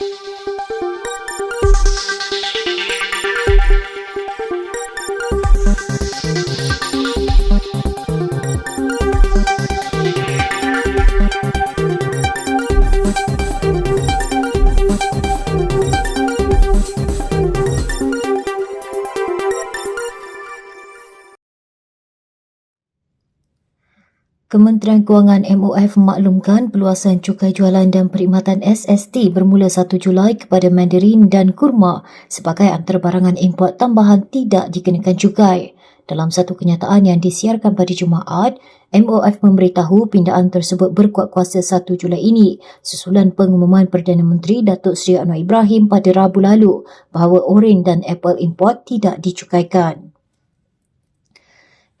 Música Kementerian Kewangan MOF memaklumkan peluasan cukai jualan dan perkhidmatan SST bermula 1 Julai kepada mandarin dan kurma sebagai antara barangan import tambahan tidak dikenakan cukai. Dalam satu kenyataan yang disiarkan pada Jumaat, MOF memberitahu pindaan tersebut berkuat kuasa 1 Julai ini susulan pengumuman Perdana Menteri Datuk Seri Anwar Ibrahim pada Rabu lalu bahawa oren dan apple import tidak dicukaikan.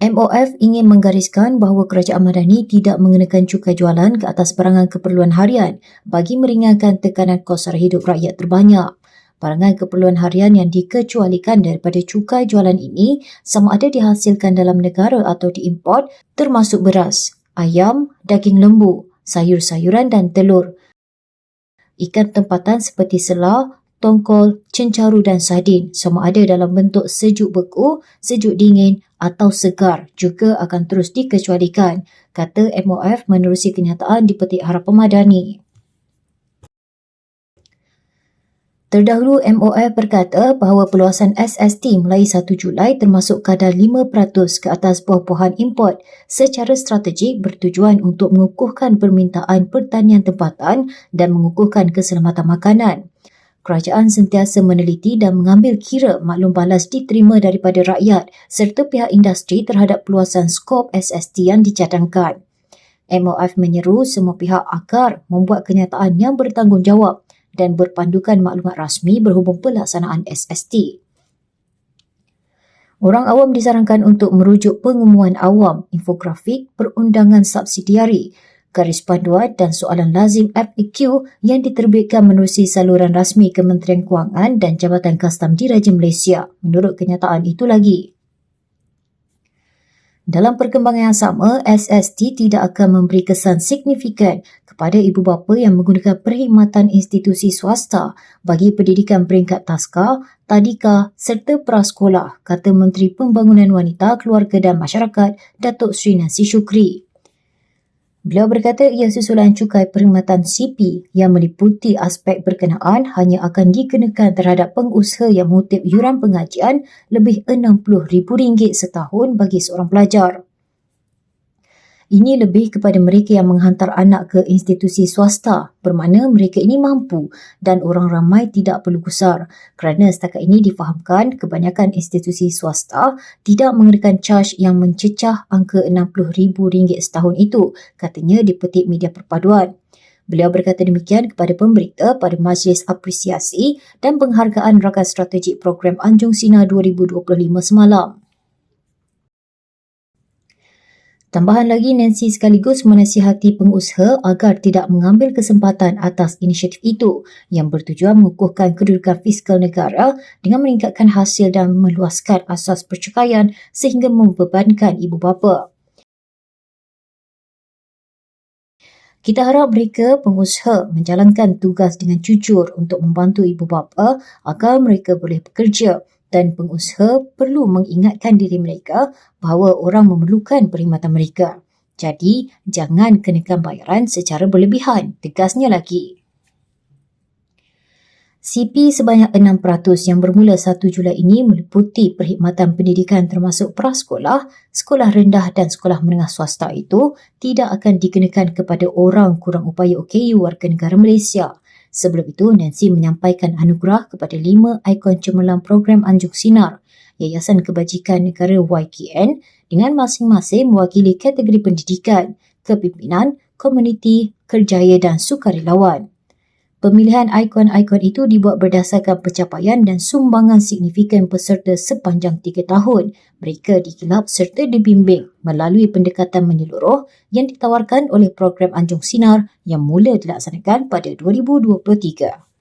MOF ingin menggariskan bahawa Kerajaan Madani tidak mengenakan cukai jualan ke atas barangan keperluan harian bagi meringankan tekanan kos hidup rakyat terbanyak. Barangan keperluan harian yang dikecualikan daripada cukai jualan ini sama ada dihasilkan dalam negara atau diimport termasuk beras, ayam, daging lembu, sayur-sayuran dan telur. Ikan tempatan seperti selah, tongkol, cencaru dan sardin sama ada dalam bentuk sejuk beku, sejuk dingin atau segar juga akan terus dikecualikan, kata MOF menerusi kenyataan di Petik Harapan Madani. Terdahulu MOF berkata bahawa peluasan SST mulai 1 Julai termasuk kadar 5% ke atas buah-buahan import secara strategik bertujuan untuk mengukuhkan permintaan pertanian tempatan dan mengukuhkan keselamatan makanan kerajaan sentiasa meneliti dan mengambil kira maklum balas diterima daripada rakyat serta pihak industri terhadap peluasan skop SST yang dicadangkan. MOF menyeru semua pihak agar membuat kenyataan yang bertanggungjawab dan berpandukan maklumat rasmi berhubung pelaksanaan SST. Orang awam disarankan untuk merujuk pengumuman awam, infografik, perundangan subsidiari garis panduan dan soalan lazim FAQ yang diterbitkan menerusi saluran rasmi Kementerian Kewangan dan Jabatan Kastam Diraja Malaysia. Menurut kenyataan itu lagi. Dalam perkembangan yang sama, SST tidak akan memberi kesan signifikan kepada ibu bapa yang menggunakan perkhidmatan institusi swasta bagi pendidikan peringkat taska, tadika serta prasekolah, kata Menteri Pembangunan Wanita, Keluarga dan Masyarakat, Datuk Sri Nancy Shukri. Beliau berkata ia susulan cukai perkhidmatan CP yang meliputi aspek berkenaan hanya akan dikenakan terhadap pengusaha yang mengutip yuran pengajian lebih RM60,000 setahun bagi seorang pelajar. Ini lebih kepada mereka yang menghantar anak ke institusi swasta bermakna mereka ini mampu dan orang ramai tidak perlu gusar kerana setakat ini difahamkan kebanyakan institusi swasta tidak mengenakan caj yang mencecah angka RM60,000 setahun itu katanya di petik media perpaduan. Beliau berkata demikian kepada pemberita pada Majlis Apresiasi dan Penghargaan Rakan Strategik Program Anjung Sina 2025 semalam. Tambahan lagi, Nancy sekaligus menasihati pengusaha agar tidak mengambil kesempatan atas inisiatif itu yang bertujuan mengukuhkan kedudukan fiskal negara dengan meningkatkan hasil dan meluaskan asas percukaian sehingga membebankan ibu bapa. Kita harap mereka pengusaha menjalankan tugas dengan jujur untuk membantu ibu bapa agar mereka boleh bekerja dan pengusaha perlu mengingatkan diri mereka bahawa orang memerlukan perkhidmatan mereka. Jadi, jangan kenakan bayaran secara berlebihan. Tegasnya lagi. CP sebanyak 6% yang bermula 1 Julai ini meliputi perkhidmatan pendidikan termasuk prasekolah, sekolah rendah dan sekolah menengah swasta itu tidak akan dikenakan kepada orang kurang upaya OKU warga negara Malaysia. Sebelum itu, Nancy menyampaikan anugerah kepada lima ikon cemerlang program Anjuk Sinar, Yayasan Kebajikan Negara YKN dengan masing-masing mewakili kategori pendidikan, kepimpinan, komuniti, kerjaya dan sukarelawan. Pemilihan ikon-ikon itu dibuat berdasarkan pencapaian dan sumbangan signifikan peserta sepanjang tiga tahun. Mereka dikilap serta dibimbing melalui pendekatan menyeluruh yang ditawarkan oleh program Anjung Sinar yang mula dilaksanakan pada 2023.